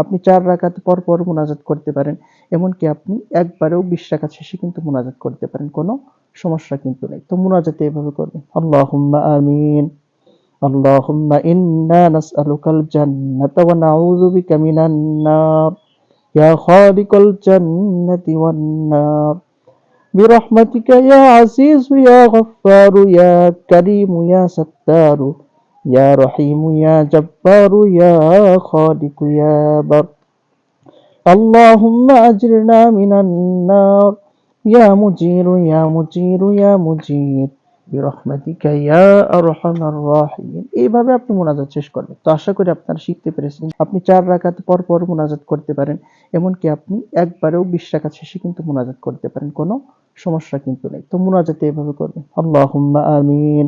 আপনি চার রাকাত পর পর মোনাজাত করতে পারেন এমনকি আপনি একবারেও বিশ রাকাত শেষে কিন্তু মোনাজাত করতে পারেন কোনো সমস্যা কিন্তু নেই তো মোনাজাতে এভাবে করবেন আল্লাহুম্মা আমিন اللهم إنا نسألك الجنة ونعوذ بك من النار يا خالق الجنة والنار برحمتك يا عزيز يا غفار يا كريم يا ستار ইয়া রহিমু ইয়া জব্বারু ya খালিকু ya বার আল্লাহুম্মা আজরিনা মিনান নার ya মুজিরু ইয়া মুজিরু ইয়া মুজির এইভাবে আপনি মোনাজাত শেষ করবেন। তো আশা করি আপনারা শিখতে পেরেছেন। আপনি চার রাকাত পর পর মোনাজাত করতে পারেন। এমনকি আপনি একবারেও বিশ রাকাত শেষে কিন্তু মোনাজাত করতে পারেন। কোনো সমস্যা কিন্তু নেই। তো মোনাজাতে এভাবে করবেন। আল্লাহ আমিন।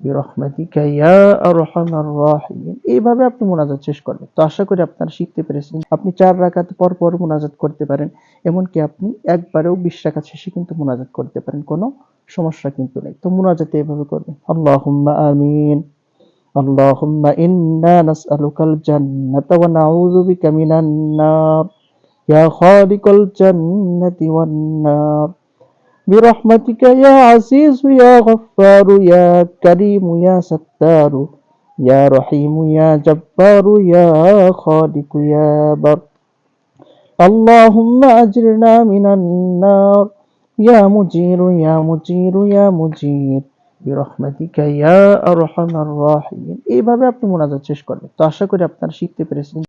বিরহমাতিকা ইয়া আরহামার রাহিমিন এইভাবে আপনি মোনাজাত শেষ করবেন তো আশা করি আপনারা শিখতে পেরেছেন আপনি চার রাকাত পর পর মোনাজাত করতে পারেন এমনকি আপনি একবারেও বিশ রাকাত শেষে কিন্তু মোনাজাত করতে পারেন কোনো সমস্যা কিন্তু নেই তো মোনাজাতে এভাবে করবেন আল্লাহুম্মা আমিন اللهم إنا نسألك الجنة ونعوذ بك من النار يا خالق الجنة والنار برحمتك يا عزيز يا غفار يا كريم يا ستار يا رحيم يا جبار يا خالق يا بر اللهم أجرنا من النار يا مجير يا مجير يا مجير বিরহমাতিকা ইয়া আরহামার রাহিমিন এইভাবে আপনি মোনাজাত শেষ করবেন তো আশা করি আপনারা শিখতে পেরেছেন